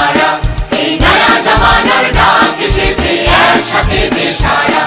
সারা এই নয়া জমানার ডাক এসেছে একসাথে সারা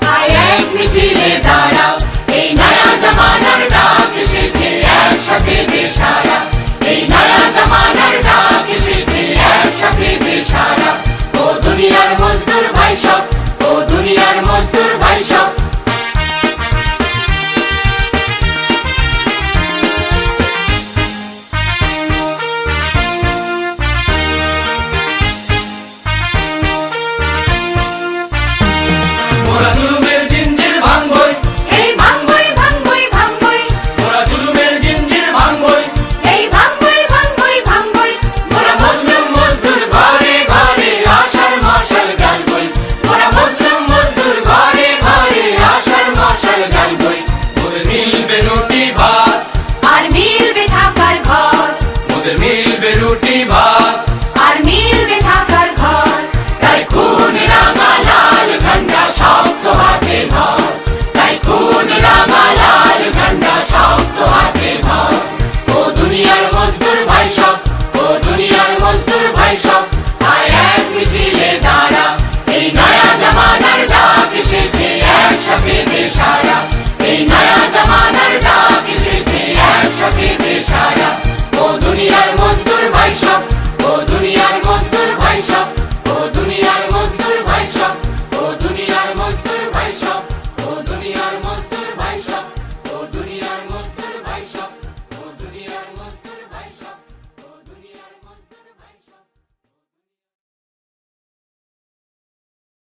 I ain't me.